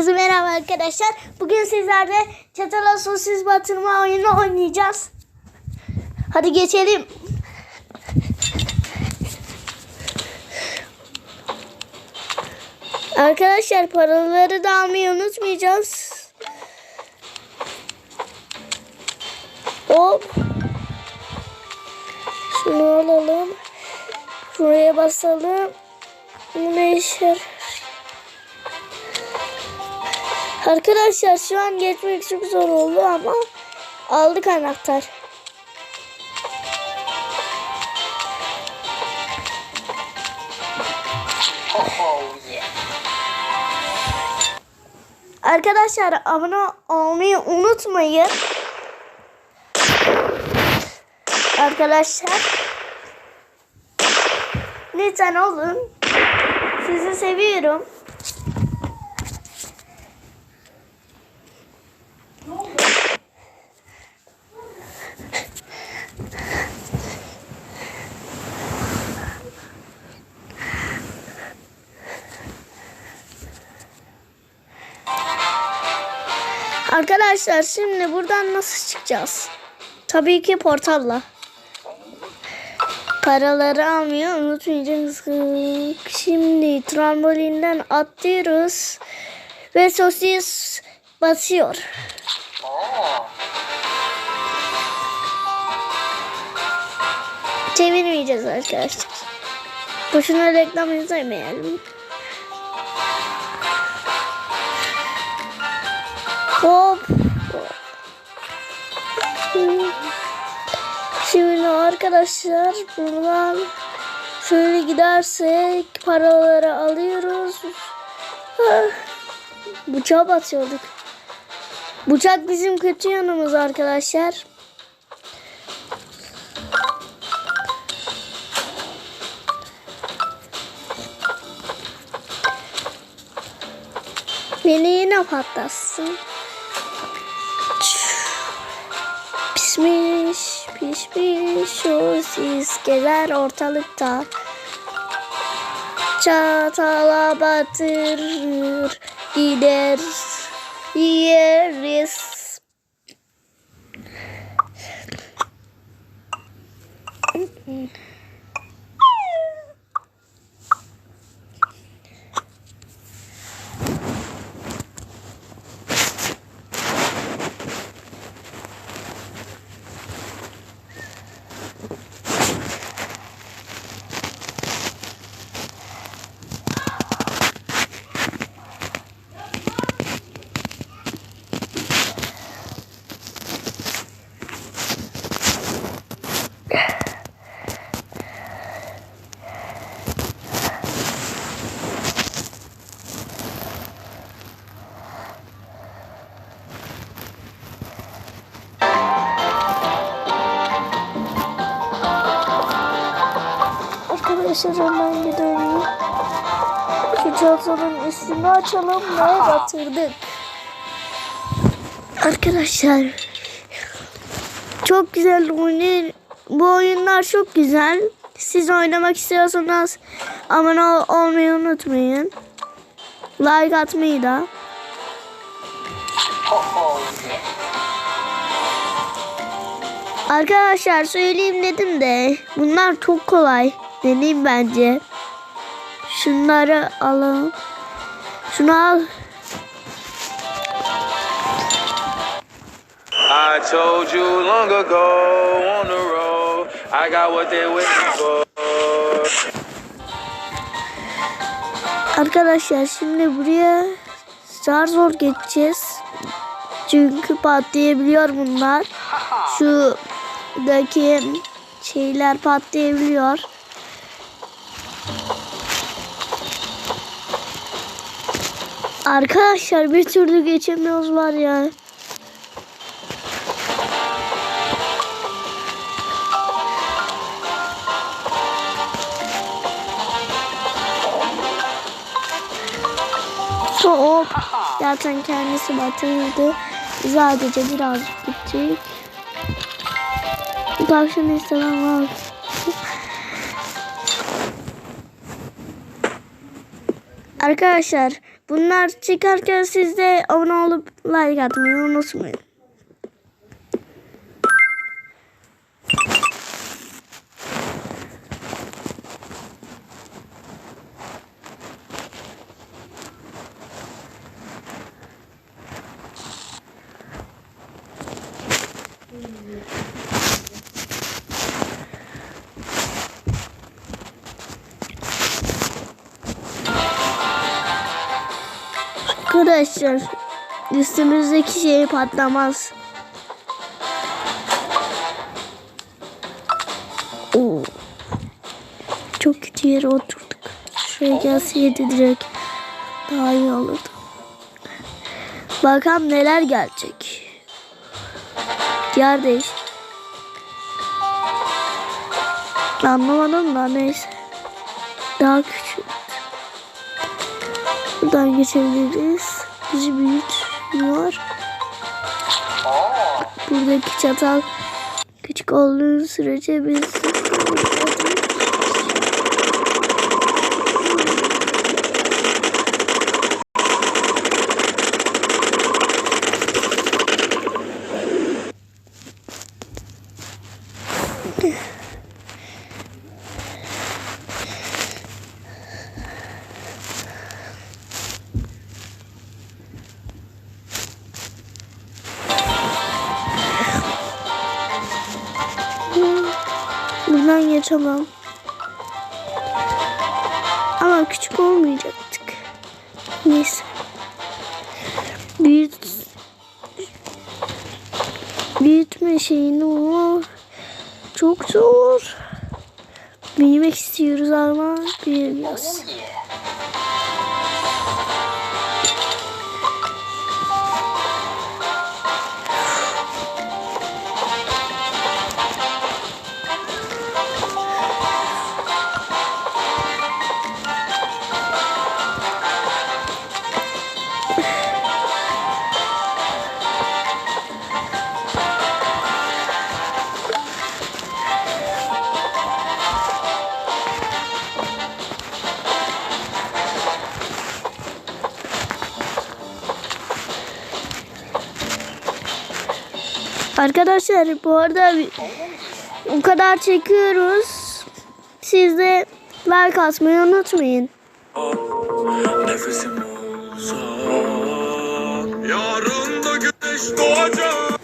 Herkese merhaba arkadaşlar. Bugün sizlerle çatala sosis batırma oyunu oynayacağız. Hadi geçelim. Arkadaşlar paraları da almayı unutmayacağız. Hop. Şunu alalım. Şuraya basalım. Bu ne işe Arkadaşlar şu an geçmek çok zor oldu ama aldık anahtar. Arkadaşlar abone olmayı unutmayın. Arkadaşlar. Lütfen olun. Sizi seviyorum. Arkadaşlar şimdi buradan nasıl çıkacağız? Tabii ki portalla. Paraları almayı unutmayacağız. Şimdi trambolinden atlıyoruz. Ve sosis basıyor. Çevirmeyeceğiz arkadaşlar. Boşuna reklam izlemeyelim. Arkadaşlar buradan şöyle gidersek paraları alıyoruz. Ah, Bıçağa batıyorduk. Bıçak bizim kötü yanımız arkadaşlar. Beni yine patlatsın. Pişmiş, pişmiş o sis gezer ortalıkta. Çatala batırır gider yeriz. Arkadaşlar hemen gidelim. Şu çantanın üstünü açalım ve batırdık. Arkadaşlar çok güzel oyun. Bu oyunlar çok güzel. Siz oynamak istiyorsanız abone ol- olmayı unutmayın. Like atmayı da. Arkadaşlar söyleyeyim dedim de bunlar çok kolay. Deneyim bence. Şunları alalım. Şunu al. I told you long ago on the road, I got what they waiting for. Arkadaşlar şimdi buraya zar zor geçeceğiz. Çünkü patlayabiliyor bunlar. Şuradaki şeyler patlayabiliyor. Arkadaşlar bir türlü geçemiyoruz var ya. Hop. Zaten kendisi batırdı. Sadece birazcık gidecek. Tavşan istemem var. Arkadaşlar Bunlar çıkarken siz de abone olup like atmayı unutmayın. Arkadaşlar üstümüzdeki şey patlamaz. Oo. Çok kötü yere oturduk. Şuraya gelseydi direkt daha iyi olurdu. Bakalım neler gelecek. Yer değiş. Anlamadım da neyse. Daha küçük. Buradan geçebiliriz. Bizi büyütüyor. Oh. Buradaki çatal küçük olduğu sürece biz buradan geçemem. Ama küçük olmayacaktık. Neyse. Büyüt büyütme şeyini o çok zor. Büyümek istiyoruz ama büyüyemiyoruz. Arkadaşlar bu arada bu kadar çekiyoruz. Siz de like atmayı unutmayın. Nefesim uzak Yarın da güneş doğacak